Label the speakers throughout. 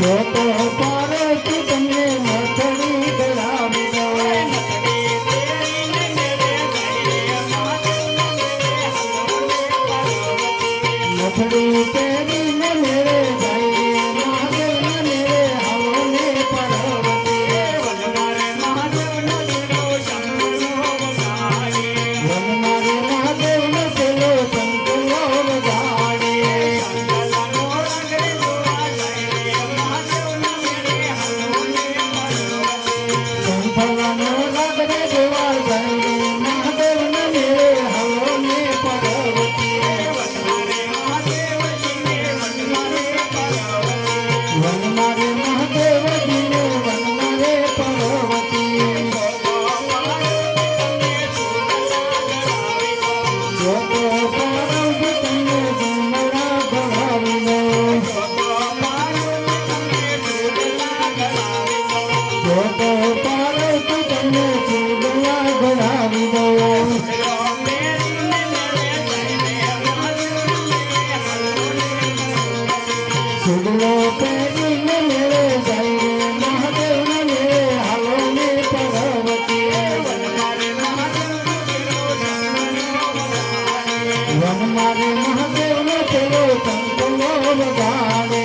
Speaker 1: কত পা ચૂડલો પહેરીને મેળે જાય મહાદેવને મેળે હાલો ને પરવતી
Speaker 2: વનમારે મહાદેવનો પેલો તંગલો વગાડે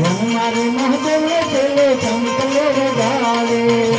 Speaker 1: હું મારું મહદેવ છેલ્લે સંતલે રજાવે